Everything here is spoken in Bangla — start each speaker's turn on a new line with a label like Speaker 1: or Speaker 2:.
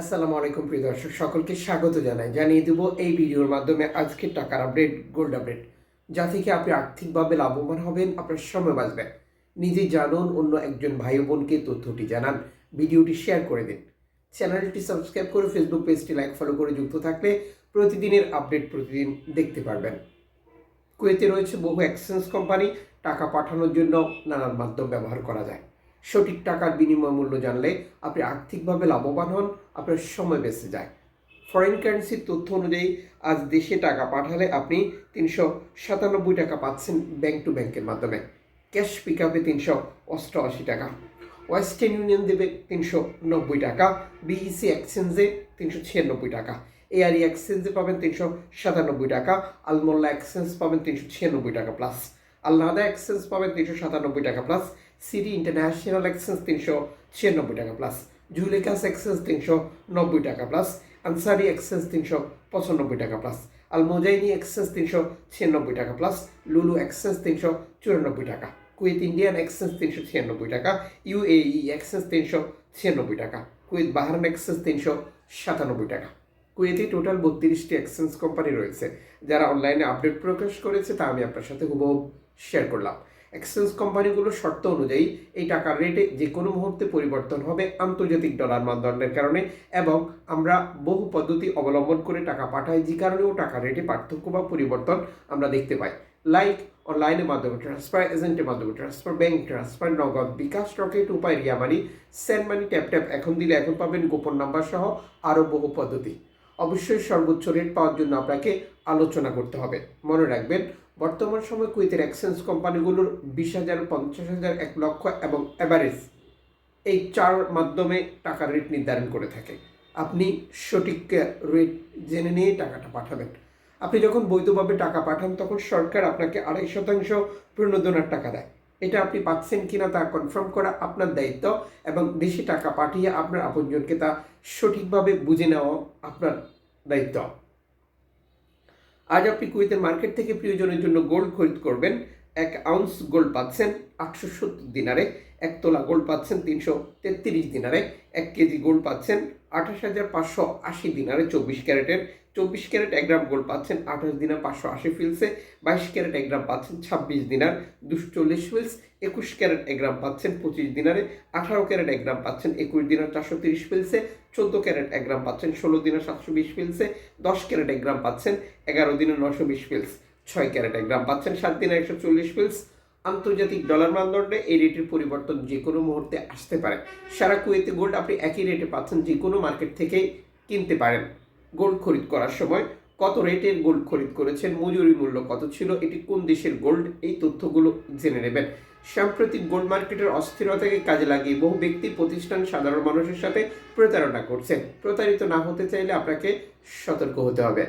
Speaker 1: আসসালামু আলাইকুম প্রিয় দর্শক, সকলকে স্বাগত জানাই। জানিয়ে দেব এই ভিডিওর মাধ্যমে আজকের টাকার আপডেট গোল্ড আপডেট যা থেকে আপনি আর্থিকভাবে লাভবান হবেন, আপনার সময় বাঁচবে। নিজে জানুন, অন্য একজন ভাই বোনকে তথ্যটি জানান। ভিডিওটি শেয়ার করে দিন। চ্যানেলটি সাবস্ক্রাইব করে ফেসবুক পেজটি লাইক ফলো করে যুক্ত থাকলে প্রতিদিনের আপডেট প্রতিদিন দেখতে পারবেন। কুয়েতে রয়েছে বহু এক্সচেঞ্জ কোম্পানি টাকা পাঠানোর জন্য নানান মাধ্যম ব্যবহার করা যায়। সঠিক টাকার বিনিময় মূল্য জানলে আপনি আর্থিকভাবে লাভবান হন, আপনার সময় বেঁচে যায়। ফরেন কারেন্সির তথ্য অনুযায়ী, আজ দেশে টাকা পাঠালে আপনি তিনশো সাতানব্বই টাকা পাচ্ছেন ব্যাংক টু ব্যাংকের মাধ্যমে। ক্যাশ পিক আপে তিনশো অষ্টআশি টাকা। ওয়েস্টার্ন ইউনিয়ন দেবে তিনশো নব্বই টাকা। বিইসি এক্সচেঞ্জে তিনশো ছিয়ানব্বই টাকা। এআরই এক্সচেঞ্জে পাবেন তিনশো সাতানব্বই টাকা। আলমোল্লা এক্সচেঞ্জ পাবেন তিনশো ছিয়ানব্বই টাকা প্লাস আল্লাহাদা এক্সচেঞ্জ পাবেন তিনশো সাতানব্বই টাকা প্লাস সিটি ইন্টারন্যাশনাল এক্সচেঞ্জ তিনশো ছিয়ানব্বই টাকা প্লাস জুলেকাস এক্সচেঞ্জ তিনশো নব্বই টাকা প্লাস আনসারি এক্সচেঞ্জ তিনশো পঁচানব্বই টাকা প্লাস আলমোজাইনি এক্সচেঞ্জ তিনশো ছিয়ানব্বই টাকা প্লাস লুলু এক্সচেঞ্জ তিনশো চুরানব্বই টাকা। কুয়েত ইন্ডিয়ান এক্সচেঞ্জ তিনশো ছিয়ানব্বই টাকা। ইউএই এক্সচেঞ্জ তিনশো ছিয়ানব্বই টাকা। কুয়েত বাহারান এক্সচেঞ্জ তিনশো সাতানব্বই টাকা। কুয়েতে টোটাল বত্রিশটি এক্সচেঞ্জ কোম্পানি রয়েছে। যারা অনলাইনে আপডেট প্রকাশ করেছে তা আমি আপনার সাথে হুবহু শেয়ার করলাম। এক্সচেঞ্জ কোম্পানিগুলোর শর্ত অনুযায়ী এই টাকার রেটে যে কোনো মুহূর্তে পরিবর্তন হবে আন্তর্জাতিক ডলার মানদণ্ডের কারণে এবং আমরা বহু পদ্ধতি অবলম্বন করে টাকা পাঠাই, যে কারণেও টাকার রেটে পার্থক্য বা পরিবর্তন আমরা দেখতে পাই। লাইক অনলাইনের মাধ্যমে ট্রান্সফার এজেন্টের মাধ্যমে transfer bank transfer Nagad Bikash Rocket Upay Ria money send money tap tap এখন দিলে এখন পাবেন গোপন নাম্বার সহ আরও বহু পদ্ধতি। অবশ্যই সর্বোচ্চ রেট পাওয়ার জন্য আপনাকে আলোচনা করতে হবে। মনে রাখবেন বর্তমান সময় কুয়েতের এক্সচেঞ্জ কোম্পানিগুলোর বিশ হাজার, পঞ্চাশ হাজার, এক লক্ষ এবং অ্যাভারেজ এই চার মাধ্যমে টাকার রেট নির্ধারণ করে থাকে। আপনি সঠিক রেট জেনে নিয়ে টাকাটা পাঠাবেন। আপনি যখন বৈধভাবে টাকা পাঠান, তখন সরকার আপনাকে আড়াই শতাংশ প্রণোদনার টাকা দেয়। এটা আপনি পাচ্ছেন কিনা তা কনফার্ম করা আপনার দায়িত্ব এবং দেশে টাকা পাঠিয়ে আপনার আপনজনকে তা সঠিকভাবে বুঝে নেওয়া আপনার দায়িত্ব। আজ আপনি কুয়েতের মার্কেট থেকে প্রিয়জনের জন্য গোল্ড খরিদ করবেন। এক আউন্স গোল্ড পাচ্ছেন আটশো সত্তর দিনারে, এক তোলা গোল্ড পাচ্ছেন তিনশো তেত্রিশ দিনারে, এক কেজি গোল্ড পাচ্ছেন আঠাশ হাজার পাঁচশো আশি দিনারে চব্বিশ ক্যারেটের। চব্বিশ ক্যারেট এক গ্রাম গোল্ড পাচ্ছেন আঠাশ দিনার পাঁচশো আশি ফিলসে, বাইশ ক্যারেট এক গ্রাম পাচ্ছেন ছাব্বিশ দিনার দুশো চল্লিশ ফিলস, একুশ ক্যারেট এক গ্রাম পাচ্ছেন পঁচিশ দিনারে, আঠারো ক্যারেট এক গ্রাম পাচ্ছেন একুশ দিনার চারশো তিরিশ ফিলসে, চোদ্দ ক্যারেট এক গ্রাম পাচ্ছেন ষোলো দিনের সাতশো বিশ ফিলসে, দশ ক্যারেট এক গ্রাম পাচ্ছেন এগারো দিনের নশো বিশ ফিলস। ছয় ক্যারেট। এক গ্রাম পাচ্ছেন সাত দিনের একশো চল্লিশ পিলস আন্তর্জাতিক ডলার মানদণ্ডে এই রেটের পরিবর্তন যে কোনো মুহূর্তে আসতে পারে। সারা কুয়েতে গোল্ড আপনি একই রেটে পাচ্ছেন যে কোনো মার্কেট থেকেই কিনতে পারেন। গোল্ড খরিদ করার সময় কত রেটের গোল্ড খরিদ করেছেন, মজুরি মূল্য কত ছিল, এটি কোন দেশের গোল্ড, এই তথ্যগুলো জেনে নেবেন। সাম্প্রতিক গোল্ড মার্কেটের অস্থিরতাকে কাজে লাগিয়ে বহু ব্যক্তি, প্রতিষ্ঠান, সাধারণ মানুষের সাথে প্রতারণা করছেন। প্রতারিত না হতে চাইলে আপনাকে সতর্ক হতে হবে।